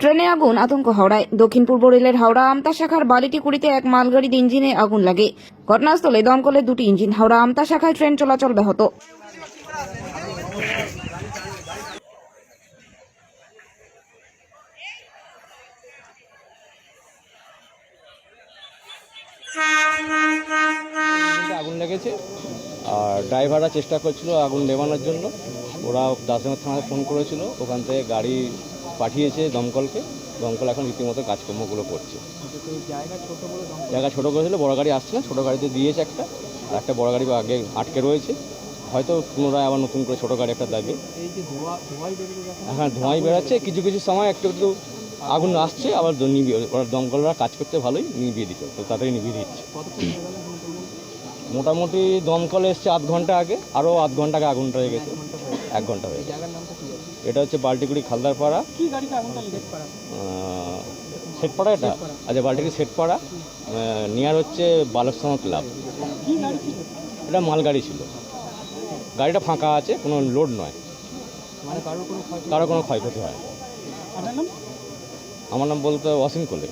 ট্রেনে আগুন, আতঙ্ক হাওড়ায়। দক্ষিণ পূর্ব রেলের হাওড়া আমতা শাখার বালিটিকুড়িতে এক মালগাড়ির ইঞ্জিনে আগুন লাগে। ঘটনাস্থলে দমকলের দুটি ইঞ্জিন। হাওড়া আমতা শাখায় ট্রেন চলাচল ব্যাহত। আগুন লেগেছে। আর ড্রাইভাররা চেষ্টা করছিল আগুন নেভানোর জন্য। ওরা দাসনগর থানায় ফোন করেছিল। ওখান থেকে গাড়ি পাঠিয়েছে দমকলকে। দমকল এখন রীতিমতো কাজকর্মগুলো করছে। জায়গা ছোটো করেছিল বড় গাড়ি আসছে না, ছোটো গাড়িতে দিয়েছে একটা। আর একটা বড় গাড়ি আগে আটকে রয়েছে। হয়তো পুনরায় আবার নতুন করে ছোটো গাড়ি একটা লাগবে হ্যাঁ ধোঁয়াই বেরোচ্ছে। কিছু কিছু সময় একটু একটু আগুন আসছে, আবার নিবিয়ে দমকলরা কাজ করতে ভালোই নিভিয়ে দিচ্ছে, তো তাড়াতাড়ি নিভিয়ে দিচ্ছে। মোটামুটি দমকল এসছে আধ ঘণ্টা আগে। আরও আধ ঘণ্টা আগে আগুনটা হয়ে গেছে এক ঘণ্টা হয়ে গেছে। এটা হচ্ছে বাল্টিগুড়ি খালদারপাড়া। শেটপাড়া এটা? আচ্ছা বাল্টিগুড়ি শেটপাড়া। নিয়ার হচ্ছে বালকসম ক্লাব এটা মালগাড়ি ছিল। গাড়িটা ফাঁকা আছে কোনো লোড নয়। কারও কোনো ক্ষয়ক্ষতি? হয় আমার নাম বলতে অসীম কোলে।